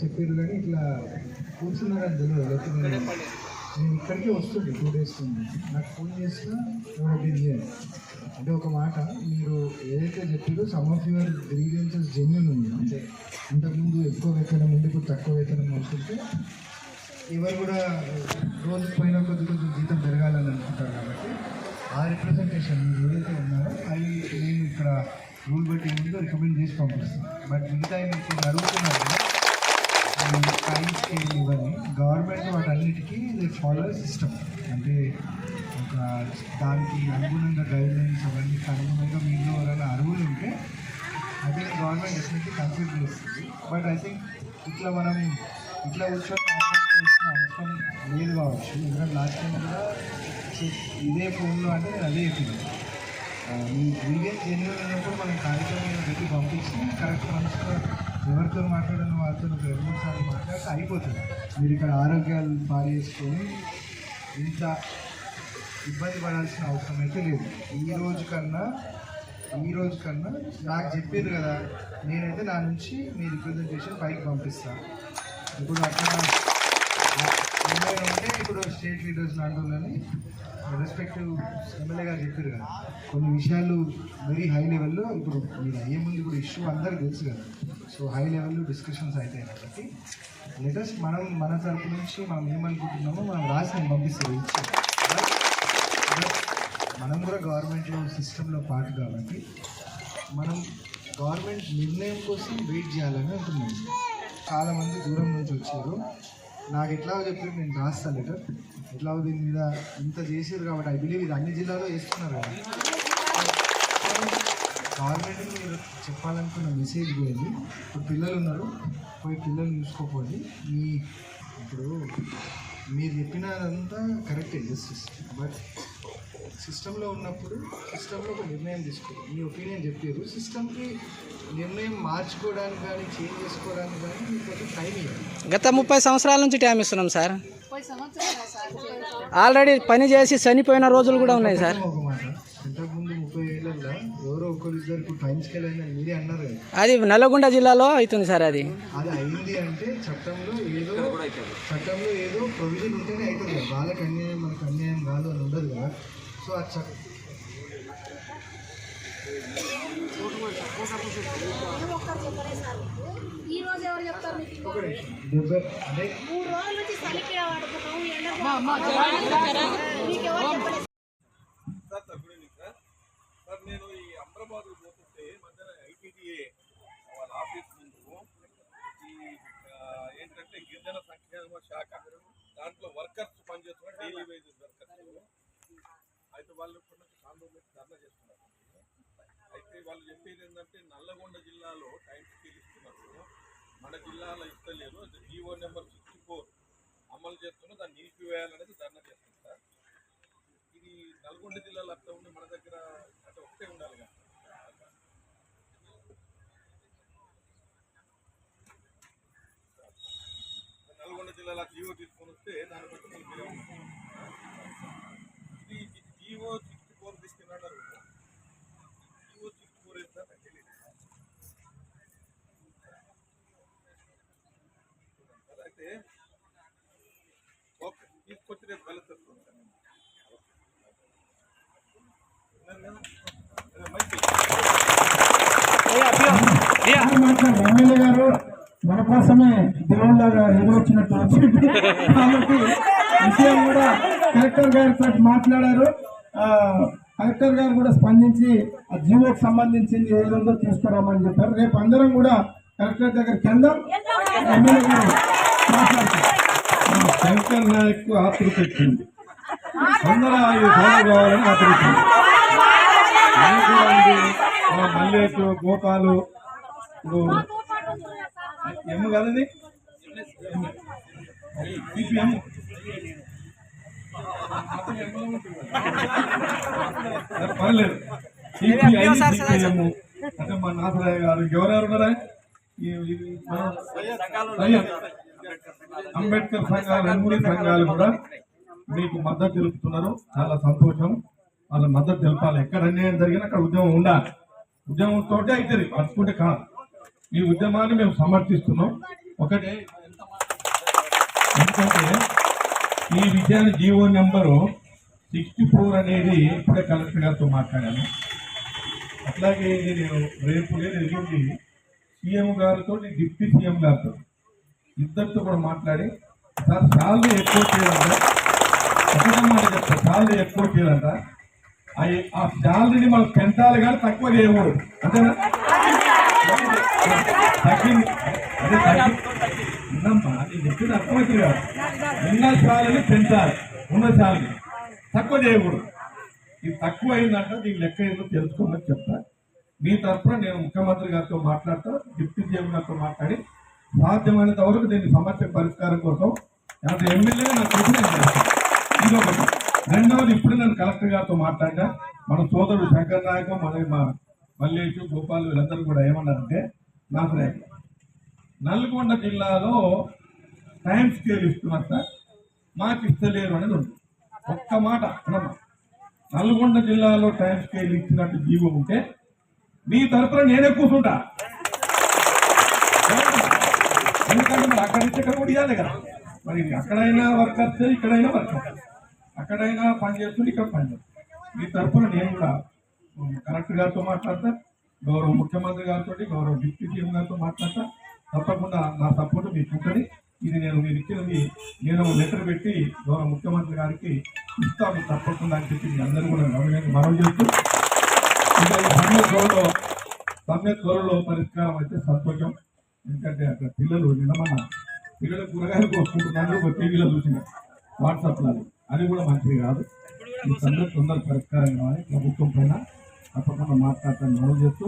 చెప్పారు కానీ ఇట్లా కూర్చున్నారని తెలియదు లేకపోతే నేను. ఇక్కడికే వస్తుంది టూ డేస్ నుండి నాకు ఫోన్ చేసినా నేను అంటే ఒక మాట మీరు ఏదైతే చెప్పారో some of your grievances genuine ఉంది. అంటే ఇంతకుముందు ఎక్కువ వేతనం ఉండి ఇప్పుడు తక్కువ వేతనం వస్తుంటే ఎవరు కూడా రోజు పోయిన కొద్ది కొంచెం జీతం పెరగాలని అనుకుంటారు కాబట్టి ఆ రిప్రజెంటేషన్ మీరు ఏదైతే ఉన్నారో అవి నేను ఇక్కడ రూల్ బట్టి ముందు రికమెండ్ చేసి పంపిస్తాను. బట్ మిగతా మీకు అడుగుతున్నాను కదా, టైం స్కేల్ ఇవన్నీ గవర్నమెంట్ వాటన్నిటికీ ఫాలో సిస్టమ్ అంటే ఒక దానికి అనుగుణంగా గైడ్ లైన్స్ అవన్నీ అనుగుణంగా మీలో ఎవరైనా అరువులు ఉంటే అదే గవర్నమెంట్ డెఫినెట్లీ కన్సిడర్ చేస్తుంది. బట్ ఐ థింక్ ఇట్లా మనం ఇట్లా కూర్చొని చేసిన అవసరం లేదు కావచ్చు. ఎందుకంటే లాస్ట్ టైం కూడా ఇదే ఫోన్లో అంటే నేను అదే చెప్పింది మీ గ్రీవియన్స్ జెన్యున్ అయినప్పుడు మనం కార్యక్రమం పెట్టి పంపించి కరెక్ట్ మనసులో ఎవరితో మాట్లాడిన వాళ్ళతో ఒక రెండు మూడు సార్లు మాట్లాడితే అయిపోతుంది. మీరు ఇక్కడ ఆరోగ్యాలు పాలు చేసుకొని ఇంత ఇబ్బంది పడాల్సిన అవసరం అయితే లేదు. ఈ రోజు కన్నా ఈ రోజు కన్నా నాకు చెప్పారు కదా నేనైతే నా నుంచి మీ రిప్రజెంటేషన్ పైకి పంపిస్తాను ఇప్పుడు అక్కడ ఏమైనా ఉంటే ఇప్పుడు స్టేట్ లీడర్స్ అంటున్నాను రెస్పెక్టివ్ ఎమ్మెల్యే గారు చెప్పారు కదా. కొన్ని విషయాలు వెరీ హై లెవెల్లో ఇప్పుడు మీరు అయ్యే ముందు ఇప్పుడు ఇష్యూ అందరికీ తెలుసు కదా. సో హై లెవెల్లో డిస్కషన్స్ అవుతాయి కాబట్టి లేటెస్ట్ మనం మన తరపు నుంచి మనం ఏమనుకుంటున్నామో మనం రాసి నేను పంపిస్తాం మనం కూడా గవర్నమెంట్లో సిస్టంలో పార్ట్ కాబట్టి మనం గవర్నమెంట్ నిర్ణయం కోసం వెయిట్ చేయాలని అంటున్నాం. చాలామంది దూరం నుంచి వచ్చారు. నాకు ఎట్లా చెప్పారు నేను రాస్తాను లెటర్ ఎట్లా దీని మీద ఇంత చేసేది కాబట్టి ఐ బిలీవ్ ఇది అన్ని జిల్లాలో వేస్తున్నారు కదా. గవర్నమెంట్కి మీరు చెప్పాలనుకున్న మెసేజ్ పోయింది. ఇప్పుడు పిల్లలు ఉన్నారు. పోయి పిల్లలు చూసుకోపోండి. మీ ఇప్పుడు మీరు చెప్పినదంతా కరెక్టే జస్టిస్ బట్ సిస్టంలో ఉన్నప్పుడు సిస్టంలో ఒక నిర్ణయం తీసుకోవాలి మీ ఒపీనియన్ చెప్పారు సిస్టమ్కి నిర్ణయం మార్చుకోవడానికి కానీ చేంజ్ చేసుకోవడానికి కానీ మీకు కొంచెం టైం ఇవ్వాలి గత ముప్పై సంవత్సరాల నుంచి టైం ఇస్తున్నాం సార్. ఆల్రెడీ పని చేసి చనిపోయిన రోజులు కూడా ఉన్నాయి సార్. ఒక మాట. అది నల్లగొండ జిల్లాలో అవుతుంది సార్ అది. అది అయింది అంటే చట్టంలో ఏదో చట్టంలో ఏదో ప్రొవిజన్ ఉంటేనే అవుతుంది కదా. వాళ్ళకి అన్యాయం మనకు అన్యాయం కాదు అని ఉండదు కదా. సో ఆ చట్టం ఈ రోజు ఎవరు చెప్తారు మీకు ఒక నిమిషం డెబ్బై అంటే మూడు రోజుల నుంచి చలికి వాడుతున్నాము ఎండ మీకు ఎవరు చెప్పలేదు sir sir good evening sir sir నేను ఈ అమరాబాద్ పోతుంటే మధ్యాహ్నం ఐటీడీఏ వాళ్ళ ఆఫీస్ ముందు ఈ ఆ, ఏంటంటే గిరిజన సంక్షేమ శాఖ దాంట్లో వర్కర్స్ పనిచేస్తున్నారు డైలీ వేజెస్ వర్కర్స్ అయితే వాళ్ళు ఇప్పటి నుంచి చాలా రోజులు ధర్నా చేస్తున్నారు అయితే వాళ్ళు చెప్పేది ఏంటంటే నల్లగొండ జిల్లాలో టైం స్కేల్ ఇస్తున్నారు మన జిల్లాలో ఇస్తలేరు జీవో నెంబర్ సిక్స్టీ ఫోర్ అమలు చేస్తున్నారు దాన్ని నిలిపివేయాలనేది ధర్నా చేస్తుంది సార్ ఇది నల్గొండ జిల్లాలో అట్లా ఉండి మన దగ్గర అంటే ఒకటే ఉండాలి నల్గొండ జిల్లాలో జియో తీసుకొని వస్తే దాన్ని బట్టి మనం మీరే ఉంటాం. ఇది జియో సిక్స్టీ ఫోర్ తీసుకున్నాడు జియో సిక్స్టీ ఫోర్ ఏంటో నాకు తెలియదు. అయితే ఓకే తీసుకొచ్చి రేపు కలుస్తాను. ఎమ్మెల్యే గారు మన కోసమే దేవుళ్ళగా ఎదురొచ్చినట్టు వచ్చింది. కాబట్టి విషయం కూడా కలెక్టర్ గారితో మాట్లాడారు. ఆ, కలెక్టర్ గారు కూడా స్పందించి ఆ జీవోకి సంబంధించింది ఏదో తీసుకురామని చెప్పారు. రేపు అందరం కూడా కలెక్టర్ దగ్గరికి వెళ్దాం. ఎమ్మెల్యే గారు మాట్లాడతారు. శంకర్ నాయక్ ఆతృత వచ్చింది ఫాలో కావాలని ఆతృత వచ్చింది. నేను కూడా ఉంది. మా మల్లేష్ గోపాలు ఇప్పుడు ఎమ్ సిపిఎం పర్లేదు సిపిఐ సిపిఎం. అంటే మా నాథరాయ గారు ఎవరెవరు ఉన్నారా. అంబేద్కర్ సంఘాలు మూడు సంఘాలు కూడా. మీకు మద్దతు తెలుపుతున్నారు. చాలా సంతోషం. వాళ్ళ మద్దతు తెలపాలి. ఎక్కడ అన్యాయం జరిగినా అక్కడ ఉద్యమం ఉండాలి. ఉద్యమంతో అవుతుంది పట్టుకుంటే కాదు. ఈ ఉద్యమాన్ని మేము సమర్థిస్తున్నాం. ఒకటే ఎందుకంటే ఈ విద్యార్థి జీవో నెంబరు సిక్స్టీ ఫోర్ అనేది ఇప్పుడే కలెక్టర్ గారితో మాట్లాడాను. అట్లాగే నేను రేపు లేదు ఎల్లుండి సీఎం గారితో డిప్యూటీ సీఎం గారితో ఇద్దరితో కూడా మాట్లాడి సార్ సాలరీ ఎక్కువ చేయాలంట ఒకటే మాట చెప్తా సాలరీ ఎక్కువ చేయాలంట అవి ఆ శాలరీని మనం పెంచాలి కానీ తక్కువ చేయకూడదు. అంతేనా? తగ్గింది అదే తగ్గిందమ్మా నేను చెప్పింది అర్థమవుతుంది కదా. ఉన్న శాలని పెంచాలి ఉన్న శాలని. తక్కువ చేయకూడదు. ఇది తక్కువ అయిందంటే దీని లెక్క ఏందో తెలుసుకోమని చెప్తా. మీ తరఫున నేను ముఖ్యమంత్రి గారితో మాట్లాడతా డిప్యూటీ సీఎం గారితో మాట్లాడి సాధ్యమైనంత వరకు దీని సమస్య పరిష్కారం కోసం అంటే ఎమ్మెల్యేగా నాకు నేను చేస్తాను. ఇది ఒకటి రెండవది ఇప్పుడు నేను కలెక్టర్ గారితో మాట్లాడినా మన సోదరుడు శంకర్ నాయకు మన మా మల్లేషు గోపాల్ వీళ్ళందరూ కూడా ఏమన్నారంటే నాకు రేఖ నల్గొండ జిల్లాలో టైం స్కేల్ ఇస్తున్నారు సార్ మాకు ఇస్తలేరు అనేది ఉంది. ఒక్క మాట అనమ్మా నల్గొండ జిల్లాలో టైం స్కేల్ ఇచ్చినట్టు జీవో ఉంటే మీ తరఫున నేనే కూర్చుంటా. ఎందుకంటే మరి అక్కడ నుంచి ఇక్కడ కూడా ఇవ్వాలి కదా. మరి అక్కడైనా వర్కర్స్ ఇక్కడైనా వర్కర్స్. అక్కడైనా పని చేస్తుంది ఇక్కడ పని చేస్తుంది. మీ తరఫున నేను కూడా కలెక్టర్ గారితో మాట్లాడతా గౌరవ ముఖ్యమంత్రి గారితో గౌరవ డిప్యూటీ సీఎం గారితో మాట్లాడతా. తప్పకుండా నా సపోర్ట్ మీకు ఉంటుంది. ఇది నేను మీరు ఇచ్చినది నేను లెటర్ పెట్టి గౌరవ ముఖ్యమంత్రి గారికి ఇస్తాను తప్పకుండా అని చెప్పి మీ అందరూ కూడా గమనించి మనవి చేస్తూ ఇక త్వరలో సమ్మె త్వరలో పరిష్కారం అయితే సంతోషం. ఎందుకంటే అక్కడ పిల్లలు నిన్నమన్న పిల్లలు కూరగాయలు కోసుకుంటున్నారు టీవీలో చూసిన వాట్సాప్లో అది కూడా మంచిది కాదు. తొందర పరిష్కారం కావాలి. ప్రభుత్వం పైన తప్పకుండా మాట్లాడతాను మనవి చేస్తూ.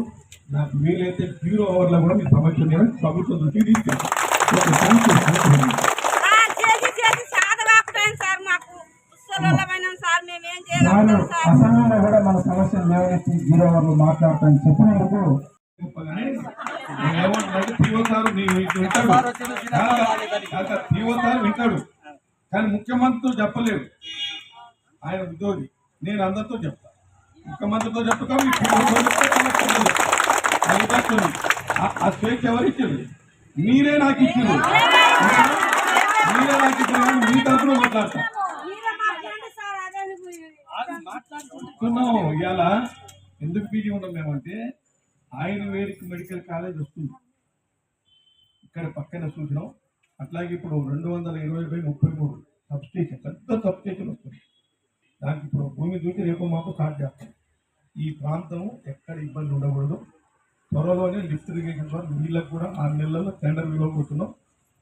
నాకు వీలైతే జీరో అవర్లో కూడా మీ సమస్య నేను ప్రభుత్వం దృష్టికి తీసుకెళ్తాను కూడా మన సమస్యలు లేవనెత్తి జీరో అవర్లు మాట్లాడతాను చెప్పినందుకు వింటాడు. కానీ ముఖ్యమంత్రితో చెప్పలేదు ఆయన ఉద్యోగి. నేను అందరితో చెప్తా. ముఖ్యమంత్రితో చెప్తా ఆ- స్వేచ్ఛ ఎవరిచ్చారు మీరే నాకు ఇచ్చారు. మీరే నాకు ఇచ్చారు మీ తరఫున మాట్లాడతా. చెప్తున్నాం ఇవాళ ఎందుకు పీజీ ఉన్నాం మేమంటే ఆయుర్వేదిక్ మెడికల్ కాలేజ్ వస్తుంది. ఇక్కడ పక్కన చూసినాం. అట్లాగే ఇప్పుడు రెండు వందల ఇరవై బై ముప్పై మూడు సబ్ స్టేషన్ పెద్ద సబ్ స్టేషన్ వస్తుంది. దానికి ఇప్పుడు భూమి చూసి రేపు మాకు స్టార్ట్ చేస్తాం. ఈ ప్రాంతం ఎక్కడ ఇబ్బంది ఉండకూడదు. త్వరలోనే లిఫ్ట్ ఇరిగేషన్ ద్వారా నీళ్ళకు కూడా ఆరు నెలల్లో టెండర్ ఇవ్వబోతున్నాం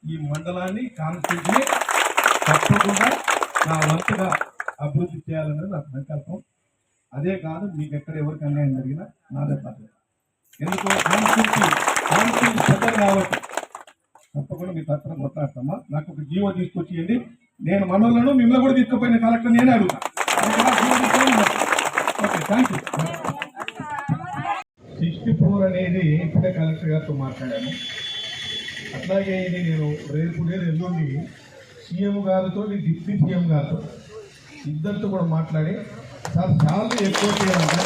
ఈ మండలాన్ని కాన్స్టిట్యూట్ని తప్పకుండా నా వంతుగా అభివృద్ధి చేయాలనేది నాకు సంకల్పం. అదే కాదు మీకు ఎక్కడ ఎవరికి అన్యాయం జరిగినా నాదే పర్లేదు ఎందుకు కాన్స్టిట్యూన్సీ కాన్స్టిట్యూన్సీ కాబట్టి తప్పకుండా మీ తరఫున కొట్లాడతామా? నాకు ఒక జీవో తీసుకొచ్చేయండి నేను మనోళ్ళను మిమ్మల్ని కూడా తీసుకుపోయిన కలెక్టర్ నేనే అడుగుతా. Okay thank you sixty four అనేది ఇప్పుడే కలెక్టర్ గారితో మాట్లాడాను. అట్లాగే ఇది నేను రేపు లేదు ఎల్లుండి సీఎం గారితో డిప్యూటీ సీఎం గారితో ఇద్దరితో కూడా మాట్లాడి సార్ చాలా ఎక్కువ చేయాలంట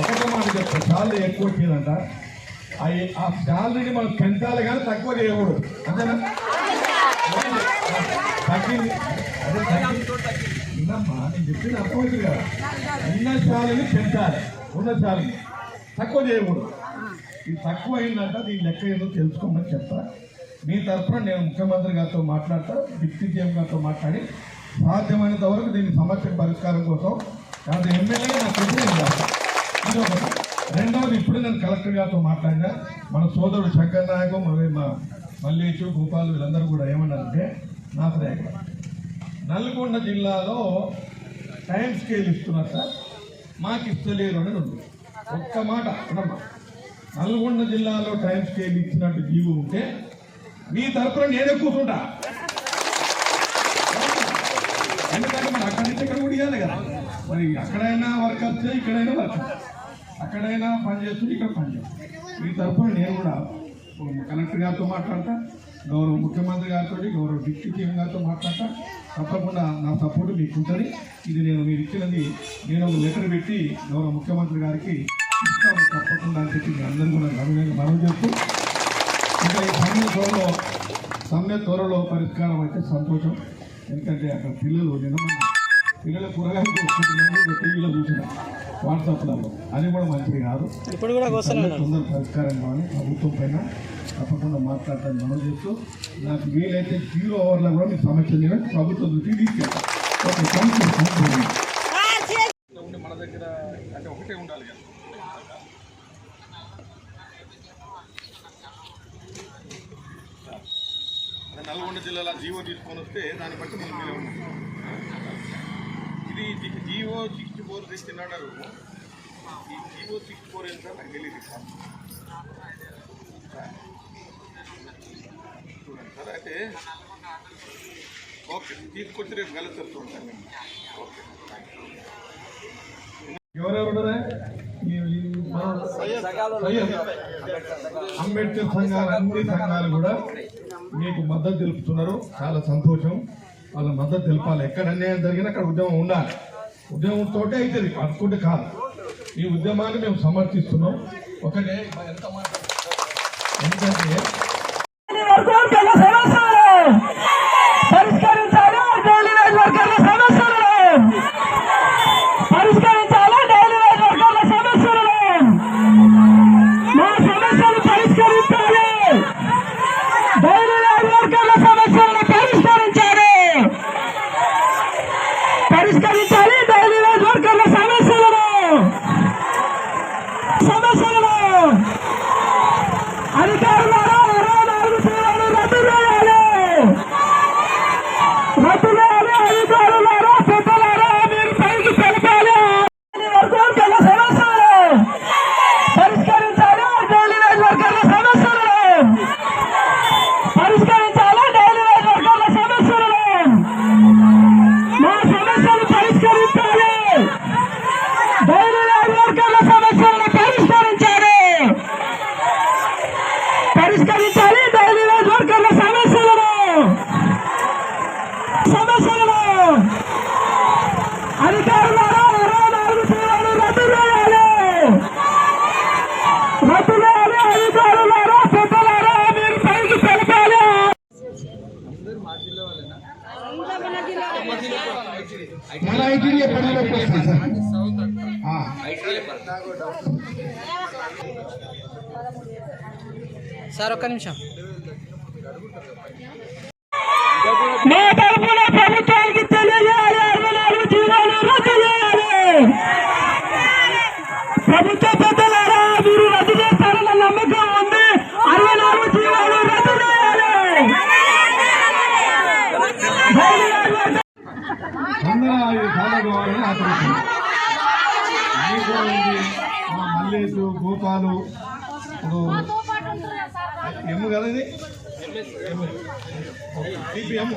ఒకటే మాట చెప్తాను సాలరీ ఎక్కువ చేయాలంట అవి ఆ శాలరీని మనం పెంచాలి కానీ తక్కువ చేయకూడదు. అంతేనా తగ్గింది అదే తగ్గింది నేను చెప్పింది అర్థమవుతుంది కదా. ఉన్న శాలని పెంచాలి. ఉన్న శాలని తక్కువ చేయకూడదు. ఇది తక్కువ అయిందంట దీని లెక్క ఏదో తెలుసుకోమని చెప్తా. మీ తరఫున నేను ముఖ్యమంత్రి గారితో మాట్లాడతా డిప్యూటీ సీఎం గారితో మాట్లాడి సాధ్యమైనంత వరకు దీని సమస్య పరిష్కారం కోసం కాబట్టి ఎమ్మెల్యేగా నాకు తెలిసి ఇది ఒకటి ఇప్పుడు నేను కలెక్టర్ గారితో మాట్లాడినా మన సోదరుడు శంకర్ నాయకు మరి మా మల్లేషు గోపాల్ వీళ్ళందరూ కూడా ఏమన్నారంటే నాకు రేఖ నల్గొండ జిల్లాలో టైం స్కేల్ ఇస్తున్నారు సార్. మాకు ఇస్తలేరు అని ఉంది. ఒక్క మాట అనమ్మా. నల్గొండ జిల్లాలో టైం స్కేల్ ఇచ్చినట్టు జీవో ఉంటే మీ తరపున నేనే కూర్చుంటా. ఎందుకంటే మరి అక్కడి నుంచి ఇక్కడ కూడా ఇవ్వాలి కదా. మరి అక్కడైనా వర్కర్స్ ఇక్కడైనా వర్కర్స్ అక్కడైనా పని చేస్తుంది ఇక్కడ పని చేస్తుంది. మీ తరఫున నేను కూడా కలెక్టర్ గారితో మాట్లాడతా గౌరవ ముఖ్యమంత్రి గారితో గౌరవ డిప్యూటీ సీఎం గారితో మాట్లాడతా. తప్పకుండా నా సపోర్ట్ మీకు ఉంటుంది ఇది నేను మీరు ఇచ్చినది నేను ఒక లెటర్ పెట్టి గౌరవ ముఖ్యమంత్రి గారికి ఇస్తాను తప్పకుండా అని చెప్పి మీ అందరూ కూడా గమనించి మనం చేస్తూ. ఇంకా ఈ సమ్మె త్వరలో సమ్మె త్వరలో పరిష్కారం అయితే సంతోషం. ఎందుకంటే అక్కడ పిల్లలు నిన్న పిల్లల పిల్లలు కూరగాయలు టీవీలో చూసినా వాట్సాప్లలో అది కూడా మంచిది కాదు. ఇప్పుడు కూడా తొందర పరిష్కారం కావాలి. ప్రభుత్వం పైన తప్పకుండా మాట్లాడతాను మనం చేస్తూ నాకు వీలైతే జీరో అవర్లో కూడా మీ సమస్య మీద ప్రభుత్వం దృష్టికి ఓకే థ్యాంక్ యూ మన దగ్గర అంటే ఒకటే ఉండాలి కదా? నల్గొండ జిల్లాలో జీవో తీసుకొని వస్తే దాన్ని బట్టి మనం ఇది జీవో ఫోర్ తెచ్చినాడు ఈ జీవో సిక్స్టీ ఫోర్ ఎంత? నాకు తెలియదు సార్ చూడండి సార్ అయితే ఓకే తీసుకొచ్చి రేపు కలుస్తారు చూడండి ఓకే థ్యాంక్ అంబేద్కర్ సంఘాలు అన్ని సంఘాలు కూడా మీకు మద్దతు తెలుపుతున్నారు. చాలా సంతోషం. వాళ్ళ మద్దతు తెలపాలి. ఎక్కడ అన్యాయం జరిగినా అక్కడ ఉద్యమం ఉండాలి. ఉద్యమంతో అవుతుంది అనుకుంటే కాదు. ఈ ఉద్యమాన్ని మేము సమర్థిస్తున్నాం. ఒకటే ఎంత మాట ఎందుకంటే সদস্যরা సార్ ఒక్క నిమిషం. మా తరఫున ప్రభుత్వానికి తెలియజేయాలి అరవై నాలుగు జీవాలు రద్దు చేయాలి. ప్రభుత్వ పెద్దలారా మీరు రద్దు చేస్తారన్న నమ్మకం ఉంది. అరవై నాలుగు జీవాలు రద్దు చేయాలి. అందరూ అవి సార్ కదా ఇది? సిపిఎం